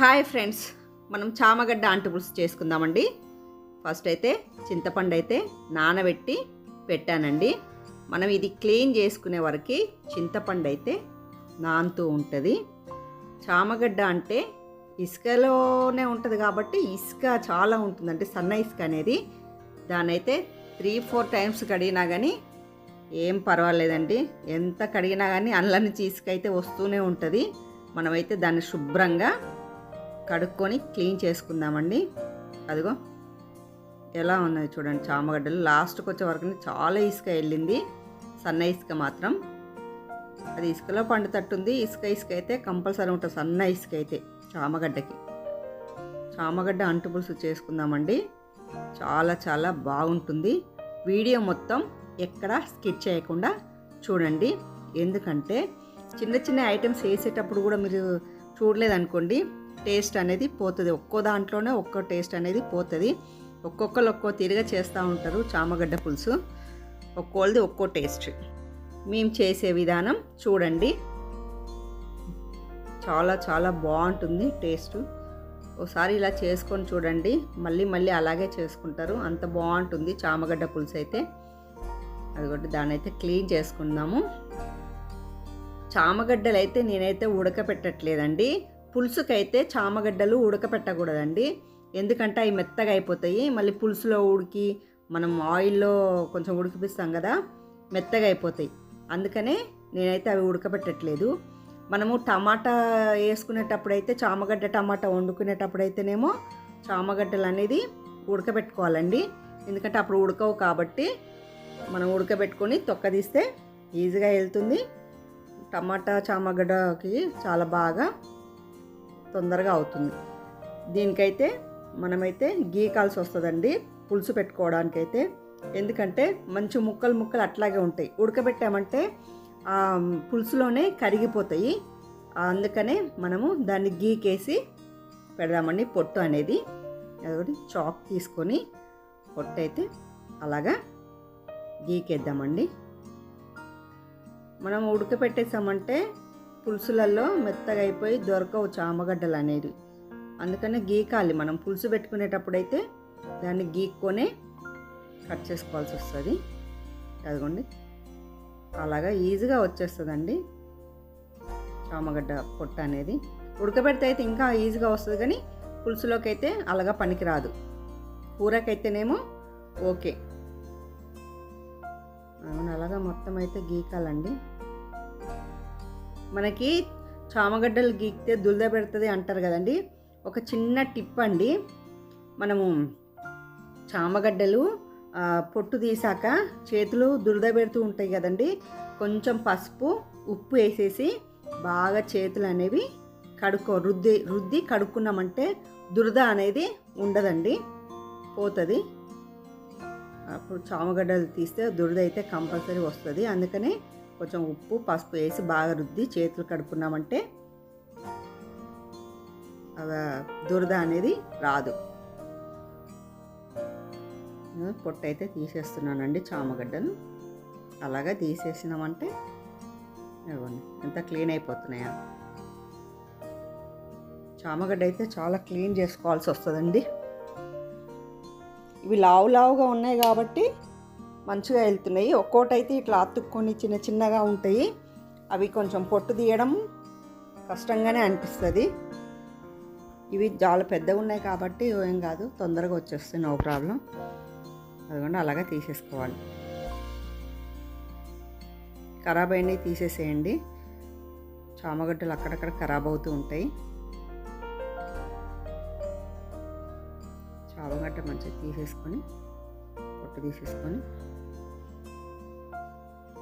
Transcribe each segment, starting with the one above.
Hi friends మనం చామగడ్డ అంటుపులుసు చేసుకుందామండి. First అయితే చింతపండు అయితే నానబెట్టి పెట్టానండి. మనం ఇది క్లీన్ చేసుకునే వరకు చింతపండు అయితే నానుతూ ఉంటుంది. చామగడ్డ అంటే ఇసుకలోనే ఉంటుంది కాబట్టి ఇసుక చాలా ఉంటుందండి సన్న ఇసుక అనేది. దానైతే అయితే త్రీ ఫోర్ టైమ్స్ కడిగినా కానీ ఏం పర్వాలేదండి. ఎంత కడిగినా కానీ అందులో నుంచి ఇసుక అయితే వస్తూనే ఉంటుంది. మనమైతే దాన్ని శుభ్రంగా కడుక్కొని క్లీన్ చేసుకుందామండి. అదిగో ఎలా ఉన్నది చూడండి చామగడ్డలు. లాస్ట్కి వచ్చే వరకు చాలా ఇసుక వెళ్ళింది. సన్న ఇసుక మాత్రం. అది ఇసుకలో పండుతట్టుంది. ఇసుక ఇసుక అయితే కంపల్సరీ ఉంటుంది. సన్న ఇసుక అయితే చామగడ్డకి. చామగడ్డ అంటుపులుసు చేసుకుందామండి. చాలా చాలా బాగుంటుంది. వీడియో మొత్తం ఎక్కడ స్కిప్ చేయకుండా చూడండి. ఎందుకంటే చిన్న చిన్న ఐటమ్స్ వేసేటప్పుడు కూడా మీరు చూడలేదనుకోండి. టేస్ట్ అనేది పోతుంది. ఒక్కో దాంట్లోనే ఒక్కో టేస్ట్ అనేది పోతుంది. ఒక్కొక్కరు ఒక్కో తిరిగా చేస్తూ ఉంటారు చామగడ్డ పులుసు. ఒక్కోళ్ళది ఒక్కో టేస్ట్. మేము చేసే విధానం చూడండి. చాలా చాలా బాగుంటుంది టేస్ట్. ఒకసారి ఇలా చేసుకొని చూడండి. మళ్ళీ మళ్ళీ అలాగే చేసుకుంటారు. అంత బాగుంటుంది చామగడ్డ పులుసు అయితే. అదిగోటి దాన్ని అయితే క్లీన్ చేసుకుందాము. చామగడ్డలు అయితే నేనైతే ఉడకపెట్టట్లేదండి. పులుసుకైతే చామగడ్డలు ఉడకపెట్టకూడదండి. ఎందుకంటే అవి మెత్తగా అయిపోతాయి. మళ్ళీ పులుసులో ఉడికి మనం ఆయిల్లో కొంచెం ఉడికిపిస్తాం కదా మెత్తగా అయిపోతాయి. అందుకనే నేనైతే అవి ఉడకబెట్టట్లేదు మనము టమాటా వేసుకునేటప్పుడైతే చామగడ్డ టమాటా వండుకునేటప్పుడైతేనేమో చామగడ్డలు అనేది ఉడకబెట్టుకోవాలండి. ఎందుకంటే అప్పుడు ఉడకవు కాబట్టి మనం ఉడకబెట్టుకొని తొక్కదీస్తే ఈజీగా వెళ్తుంది. టమాటా చామగడ్డకి చాలా బాగా తొందరగా అవుతుంది. దీనికైతే మనమైతే గీ కాల్సి వస్తుందండి. పులుసు పెట్టుకోవడానికైతే. ఎందుకంటే మంచి ముక్కలు ముక్కలు అట్లాగే ఉంటాయి. ఉడకబెట్టామంటే ఆ పులుసులోనే కరిగిపోతాయి. అందుకనే మనము దాన్ని గీకేసి పెడదామండి. పొట్టు అనేది. అదొకటి చాక్ తీసుకొని పొట్టు అయితే అలాగా గీకేద్దామండి. మనం ఉడకపెట్టేసామంటే పులుసులలో మెత్తగా అయిపోయి దొరకవు చామగడ్డలు అనేది అందుకనే గీకాలి మనం. పులుసు పెట్టుకునేటప్పుడైతే దాన్ని గీక్కొనే కట్ చేసుకోవాల్సి వస్తుంది. అదిగోండి. అలాగా ఈజీగా వచ్చేస్తుందండి చామగడ్డ పొట్ట అనేది. ఉడకబెడితే అయితే ఇంకా ఈజీగా వస్తుంది కానీ పులుసులోకి అయితే అలాగా పనికిరాదు. కూరకైతేనేమో ఓకే. అవును అలాగా మొత్తం అయితే గీకాలండి. మనకి చామగడ్డలు గీకితే దుల్ద పెడుతుంది అంటారు కదండి. ఒక చిన్న టిప్ అండి. మనము చామగడ్డలు పొట్టు తీసాక చేతులు దురద పెడుతూ ఉంటాయి కదండి. కొంచెం పసుపు ఉప్పు వేసేసి బాగా చేతులు అనేవి కడుక్కో రుద్ది రుద్ది కడుక్కున్నామంటే దురద అనేది ఉండదండి. పోతుంది. అప్పుడు చామగడ్డలు తీస్తే దురద అయితే కంపల్సరీ వస్తుంది. అందుకనే కొంచెం ఉప్పు పసుపు వేసి బాగా రుద్ది చేతులు కడుక్కున్నామంటే దురద అనేది రాదు. పొట్టు అయితే తీసేస్తున్నానండి చామగడ్డను. అలాగా తీసేసినామంటే ఇవ్వండి ఎంత క్లీన్ అయిపోతున్నాయా. చామగడ్డ అయితే చాలా క్లీన్ చేసుకోవాల్సి వస్తుందండి. ఇవి లావు లావుగా ఉన్నాయి కాబట్టి మంచిగా వెళ్తున్నాయి. ఒక్కోటైతే ఇట్లా అతుక్కొని చిన్న చిన్నగా ఉంటాయి. అవి కొంచెం పొట్టు తీయడం కష్టంగానే అనిపిస్తుంది. ఇవి చాలా పెద్దగా ఉన్నాయి కాబట్టి ఏం కాదు తొందరగా వచ్చేస్తాయి నో ప్రాబ్లం. అదిగోండి అలాగే తీసేసుకోవాలి. ఖరాబ్ అయినవి తీసేసేయండి. చామగడ్డలు అక్కడక్కడ ఖరాబ్ అవుతూ ఉంటాయి. చామగడ్డ మంచిగా తీసేసుకొని పొట్టు తీసేసుకొని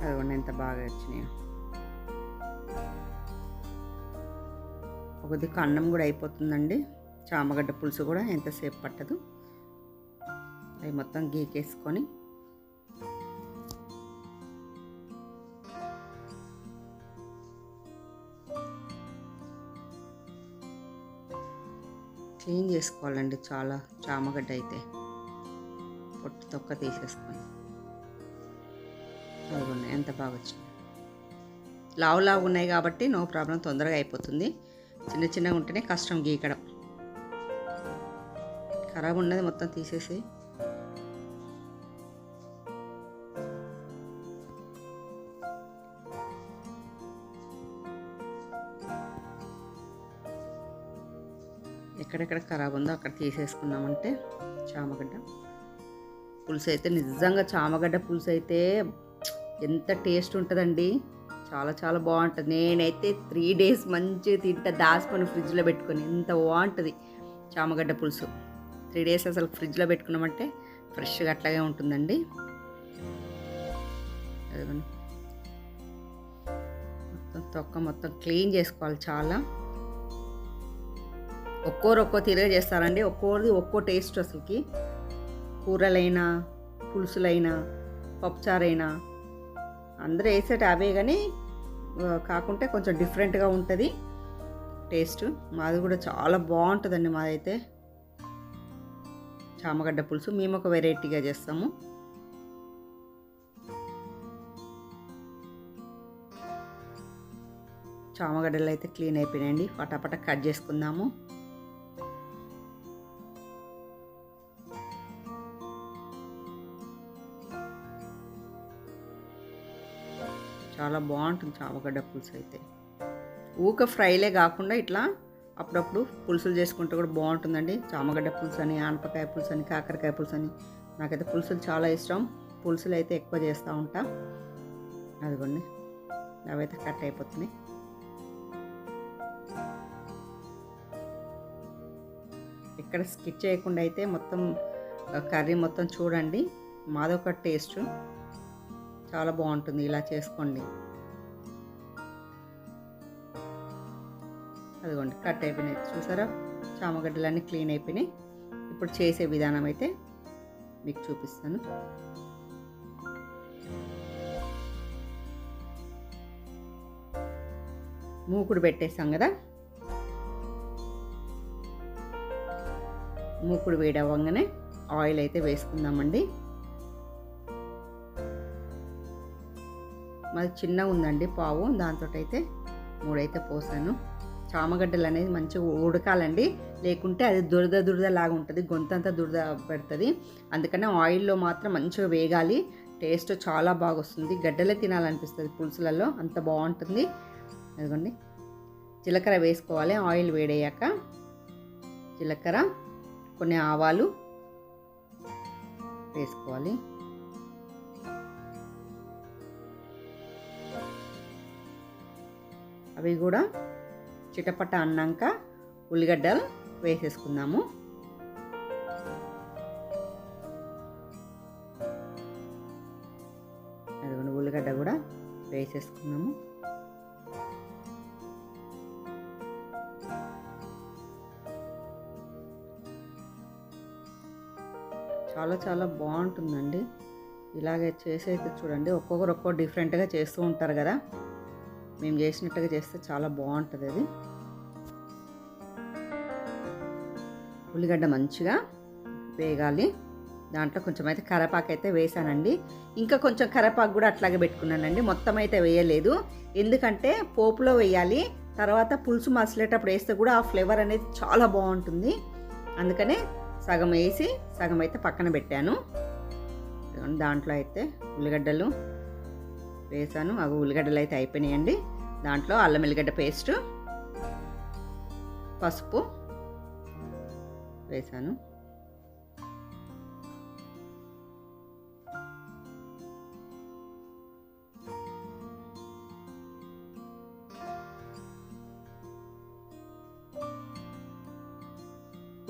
అదిగోండి ఎంత బాగా వచ్చినాయో. ఒక దిక్కు అన్నం కూడా అయిపోతుందండి. చామగడ్డ పులుసు కూడా ఎంతసేపు పట్టదు. అవి మొత్తం గీకేసుకొని క్లీన్ చేసుకోవాలండి చాలా చామగడ్డ అయితే. పొట్టు తొక్క తీసేసుకొని. ఎంత బాగా వచ్చింది. లావు లావు ఉన్నాయి కాబట్టి నో ప్రాబ్లం తొందరగా అయిపోతుంది. చిన్న చిన్నగా ఉంటేనే కష్టం గీకడం. ఖరాబ్ ఉన్నది మొత్తం తీసేసి. ఎక్కడెక్కడ ఖరాబ్ ఉందో అక్కడ తీసేసుకున్నామంటే చామగడ్డ. పులుసు అయితే నిజంగా చామగడ్డ పులుసు అయితే ఎంత టేస్ట్ ఉంటుందండి. చాలా చాలా బాగుంటుంది. నేనైతే త్రీ డేస్ మంచిగా తింటా. దాచుకొని ఫ్రిడ్జ్లో పెట్టుకొని ఎంత బాగుంటుంది. చామగడ్డ పులుసు. త్రీ డేస్ అసలు ఫ్రిడ్జ్లో పెట్టుకున్నామంటే ఫ్రెష్గా అట్లాగే ఉంటుందండి. మొత్తం తొక్క మొత్తం క్లీన్ చేసుకోవాలి చాలా. ఒక్కోరు ఒక్కో తీరుగా చేస్తారండి. ఒక్కోరిది ఒక్కో టేస్ట్ అసలుకి. కూరలైనా పులుసులైనా పప్పుచారైనా అందరూ వేసేట అవే కానీ కాకుంటే కొంచెం డిఫరెంట్గా ఉంటుంది. టేస్ట్ మాది కూడా చాలా బాగుంటుందండి మాదైతే. చామగడ్డ పులుసు మేము ఒక వెరైటీగా చేస్తాము. చామగడ్డలు అయితే క్లీన్ అయిపోయినాయండి. పటాపట కట్ చేసుకుందాము. చాలా బాగుంటుంది చామగడ్డ పులుసు అయితే. ఊక ఫ్రైలే కాకుండా ఇట్లా అప్పుడప్పుడు పులుసులు చేసుకుంటే కూడా బాగుంటుందండి. చామగడ్డ పులుసు అని ఆనపకాయ పులుసు అని కాకరకాయ పులుసు అని. నాకైతే పులుసులు చాలా ఇష్టం. పులుసులు అయితే ఎక్కువ చేస్తూ ఉంటా. అదిగోండి. అవైతే కట్ అయిపోతున్నాయి. ఇక్కడ స్కిచ్ చేయకుండా అయితే మొత్తం కర్రీ మొత్తం చూడండి. మాదొక టేస్ట్. చాలా బాగుంటుంది ఇలా చేసుకోండి. అదిగోండి కట్ అయిపోయినాయి. చూసారా? చామగడ్డలన్నీ క్లీన్ అయిపోయినాయి. ఇప్పుడు చేసే విధానం అయితే మీకు చూపిస్తాను. మూకుడు పెట్టేసాం కదా? మూకుడు వేడవ్వగానే ఆయిల్ అయితే వేసుకుందామండి. మాది చిన్నగా ఉందండి పావు. దాంతో అయితే మూడైతే పోసాను. చామగడ్డలు అనేది మంచిగా ఉడకాలండి. లేకుంటే అది దురద దురద లాగా ఉంటుంది. గొంతంతా దురద పెడుతుంది. అందుకనే ఆయిల్లో మాత్రం మంచిగా వేగాలి. టేస్ట్ చాలా బాగా వస్తుంది గడ్డలే తినాలనిపిస్తుంది పులుసులలో. అంత బాగుంటుంది. అదిగోండి. జీలకర్ర వేసుకోవాలి. ఆయిల్ వేడయ్యాక జీలకర్ర కొన్ని ఆవాలు వేసుకోవాలి. అవి కూడా చిటపట అన్నాక ఉల్లిగడ్డలు వేసేసుకుందాము. అదిగోండి ఉల్లిగడ్డ కూడా వేసేసుకున్నాము. చాలా చాలా బాగుంటుందండి. ఇలాగే చేసేది చూడండి ఒక్కొక్కరు ఒక్కో డిఫరెంట్గా చేస్తూ ఉంటారు కదా. మేము చేసినట్టుగా చేస్తే చాలా బాగుంటుంది అది. ఉల్లిగడ్డ మంచిగా వేగాలి. దాంట్లో కొంచెం అయితే కరేపాకు అయితే వేసానండి. ఇంకా కొంచెం కరేపాకు కూడా అట్లాగే పెట్టుకున్నానండి. మొత్తం అయితే వేయలేదు. ఎందుకంటే పోపులో వేయాలి. తర్వాత పులుసు మసిలేటప్పుడు వేస్తే కూడా ఆ ఫ్లేవర్ అనేది చాలా బాగుంటుంది. అందుకనే సగం వేసి సగం అయితే పక్కన పెట్టాను. దాంట్లో అయితే ఉల్లిగడ్డలు వేసాను. అవి ఉల్లిగడ్డలు అయితే అయిపోయినాయండి. దాంట్లో అల్లం ఎల్లిగడ్డ పేస్ట్ పసుపు వేసాను.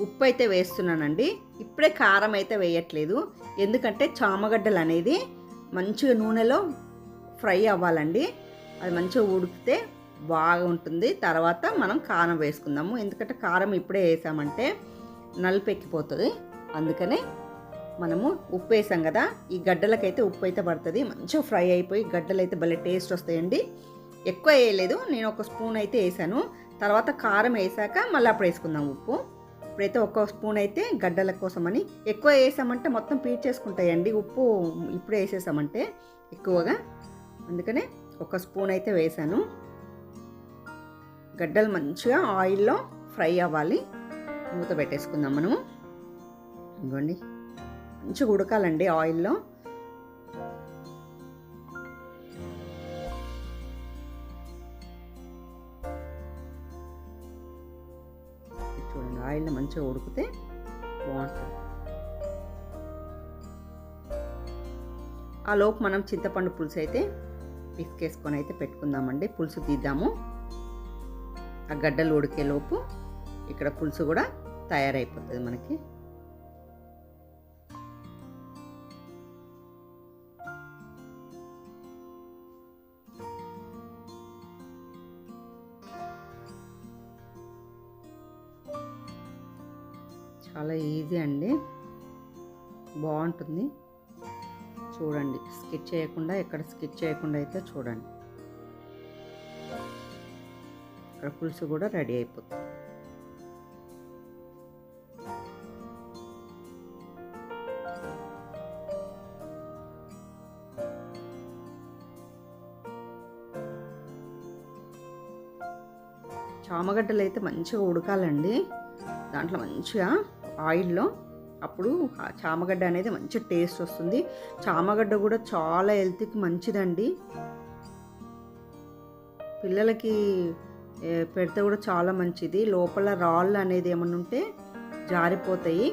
ఉప్పు అయితే వేస్తున్నానండి. ఇప్పుడే కారం అయితే వేయట్లేదు. ఎందుకంటే చామగడ్డలు అనేది మంచిగా నూనెలో ఫ్రై అవ్వాలండి. అది మంచిగా ఉడికితే బాగుంటుంది. తర్వాత మనం కారం వేసుకుందాము. ఎందుకంటే కారం ఇప్పుడే వేసామంటే నలుపెక్కిపోతుంది. అందుకనే మనము ఉప్పు వేసాం కదా. ఈ గడ్డలకైతే ఉప్పు అయితే పడుతుంది. మంచిగా ఫ్రై అయిపోయి గడ్డలు అయితే భలే టేస్ట్ వస్తాయండి. ఎక్కువ వేయలేదు. నేను ఒక స్పూన్ అయితే వేసాను. తర్వాత కారం వేసాక మళ్ళీ అప్పుడు వేసుకుందాం ఉప్పు. ఇప్పుడైతే ఒక్క స్పూన్ అయితే గడ్డల కోసమని. ఎక్కువ వేసామంటే మొత్తం పీల్చేసుకుంటాయండి ఉప్పు ఇప్పుడే వేసేసామంటే ఎక్కువగా. అందుకనే ఒక స్పూన్ అయితే వేసాను గడ్డలు మంచిగా ఆయిల్లో ఫ్రై అవ్వాలి. మూత పెట్టేసుకుందాం మనము. ఇంకోండి మంచిగా ఉడకాలండి ఆయిల్లో. చూడండి ఆయిల్లో మంచిగా ఉడికితే బాగుంటుంది. ఆ లోపు మనం చింతపండు పులుసు అయితే పిసికేసుకొని అయితే పెట్టుకుందామండి. పులుసు తీద్దాము. ఆ గడ్డలు ఉడికే లోపు ఇక్కడ పులుసు కూడా తయారైపోతుంది మనకి. చాలా ఈజీ అండి. బాగుంటుంది. చూడండి. స్కిట్ చేయకుండా ఎక్కడ స్కిట్ చేయకుండా అయితే చూడండి. ఇక్కడ పులుసు కూడా రెడీ అయిపోతుంది. చామగడ్డలు అయితే మంచిగా ఉడకాలండి. దాంట్లో మంచిగా ఆయిల్లో అప్పుడు చామగడ్డ అనేది మంచి టేస్ట్ వస్తుంది. చామగడ్డ కూడా చాలా హెల్త్కి మంచిదండి. పిల్లలకి పెడితే కూడా చాలా మంచిది. లోపల రాళ్ళు అనేది ఏమన్నా ఉంటే జారిపోతాయి.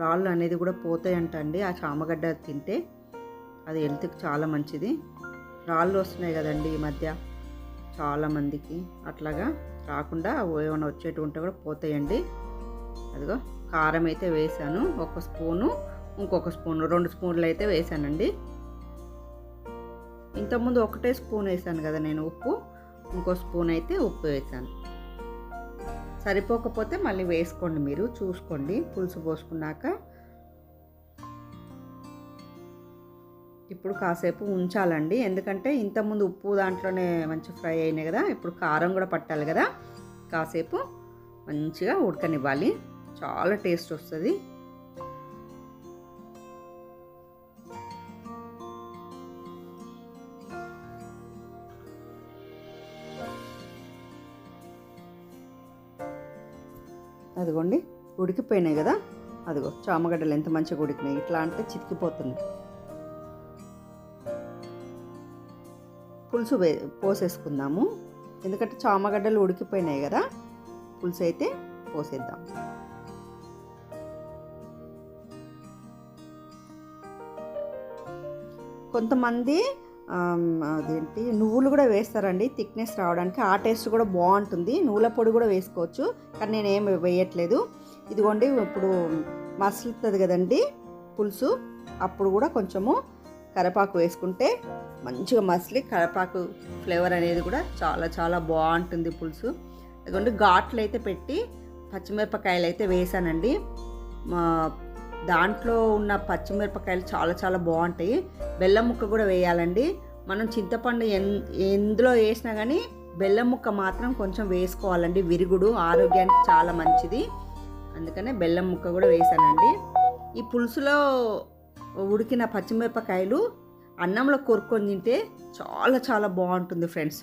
రాళ్ళు అనేది కూడా పోతాయి అంటండి ఆ చామగడ్డ తింటే. అది హెల్త్కి చాలా మంచిది. రాళ్ళు వస్తున్నాయి కదండి ఈ మధ్య. చాలామందికి అట్లాగా రాకుండా ఏమైనా వచ్చేటి ఉంటే కూడా పోతాయండి. అదిగో. కారం అయితే వేసాను. ఒక స్పూను ఇంకొక స్పూను రెండు స్పూన్లు అయితే వేసానండి. ఇంతకుముందు ఒకటే స్పూన్ వేసాను కదా నేను ఉప్పు ఇంకో స్పూన్ అయితే ఉప్పు వేసాను. సరిపోకపోతే మళ్ళీ వేసుకోండి మీరు చూసుకోండి పులుసు పోసుకున్నాక. ఇప్పుడు కాసేపు ఉంచాలండి ఎందుకంటే ఇంతకుముందు ఉప్పు దాంట్లోనే మంచి ఫ్రై అయినాయి కదా ఇప్పుడు కారం కూడా పట్టాలి కదా కాసేపు మంచిగా ఉడకనివ్వాలి. చాలా టేస్ట్ వస్తుంది. అదిగోండి ఉడికిపోయినాయి కదా? అదిగో చామగడ్డలు ఎంత మంచిగా ఉడికినాయి. ఇట్లా అంటే చితికిపోతున్నాయి. పులుసు వే పోసేసుకుందాము. ఎందుకంటే చామగడ్డలు ఉడికిపోయినాయి కదా? పులుసు అయితే పోసేద్దాం. కొంతమంది అదేంటి నువ్వులు కూడా వేస్తారండి. థిక్నెస్ రావడానికి ఆ టేస్ట్ కూడా బాగుంటుంది. నువ్వుల పొడి కూడా వేసుకోవచ్చు కానీ నేను ఏం వేయట్లేదు. ఇదిగోండి ఇప్పుడు మసులుతుంది కదండి పులుసు. అప్పుడు కూడా కొంచెము కరపాకు వేసుకుంటే మంచిగా మసిలి కరపాకు ఫ్లేవర్ అనేది కూడా చాలా చాలా బాగుంటుంది పులుసు. ఇదిగోండి ఘాట్లు అయితే పెట్టి పచ్చిమిరపకాయలు అయితే వేసానండి. మా దాంట్లో ఉన్న పచ్చిమిరపకాయలు చాలా చాలా బాగుంటాయి. బెల్లం ముక్క కూడా వేయాలండి. మనం చింతపండు ఎన్ ఎందులో వేసినా కానీ బెల్లం ముక్క మాత్రం కొంచెం వేసుకోవాలండి. విరుగుడు ఆరోగ్యానికి చాలా మంచిది. అందుకనే బెల్లం ముక్క కూడా వేసానండి. ఈ పులుసులో ఉడికిన పచ్చిమిరపకాయలు అన్నంలో కొరుక్కొని తింటే చాలా చాలా బాగుంటుంది ఫ్రెండ్స్.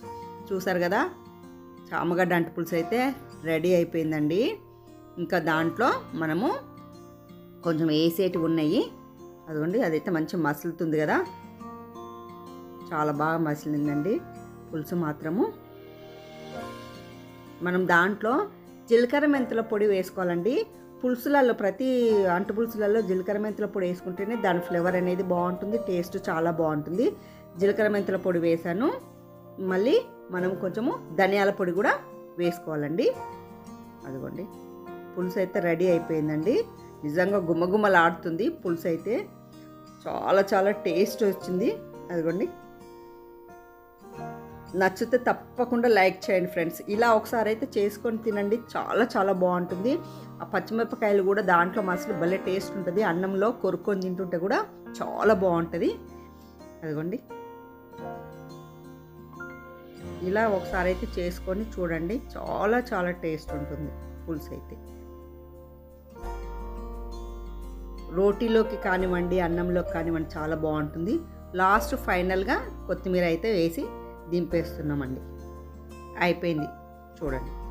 చూసారు కదా? చామగడ్డ అంటు పులుసు అయితే రెడీ అయిపోయిందండి. ఇంకా దాంట్లో మనము కొంచెం వేసేటివి ఉన్నాయి. అదిగోండి అదైతే మంచి మసులుతుంది కదా. చాలా బాగా మసిలిందండి పులుసు మాత్రము. మనం దాంట్లో జీలకర్ర మెంతుల పొడి వేసుకోవాలండి. పులుసులలో ప్రతి అంటు పులుసులలో జీలకర్ర మెంతుల పొడి వేసుకుంటేనే దాని ఫ్లేవర్ అనేది బాగుంటుంది టేస్ట్ చాలా బాగుంటుంది. జీలకర్ర మెంతుల పొడి వేసాను. మళ్ళీ మనం కొంచెము ధనియాల పొడి కూడా వేసుకోవాలండి. అదిగోండి పులుసు అయితే రెడీ అయిపోయిందండి. నిజంగా గుమ్మగుమ్మలాడుతుంది పులుసు అయితే. చాలా చాలా టేస్ట్ వచ్చింది. అదిగోండి. నచ్చితే తప్పకుండా లైక్ చేయండి ఫ్రెండ్స్. ఇలా ఒకసారి అయితే చేసుకొని తినండి. చాలా చాలా బాగుంటుంది. ఆ పచ్చిమిరపకాయలు కూడా దాంట్లో మసలు భలే టేస్ట్ ఉంటుంది. అన్నంలో కొరుక్కొని తింటుంటే కూడా చాలా బాగుంటుంది. అదిగోండి. ఇలా ఒకసారి అయితే చేసుకొని చూడండి. చాలా చాలా టేస్ట్ ఉంటుంది పులుసు అయితే. రోటీలోకి కానివ్వండి అన్నంలోకి కానివ్వండి చాలా బాగుంటుంది. లాస్ట్ ఫైనల్గా కొత్తిమీర అయితే వేసి దింపేస్తున్నామండి. అయిపోయింది. చూడండి.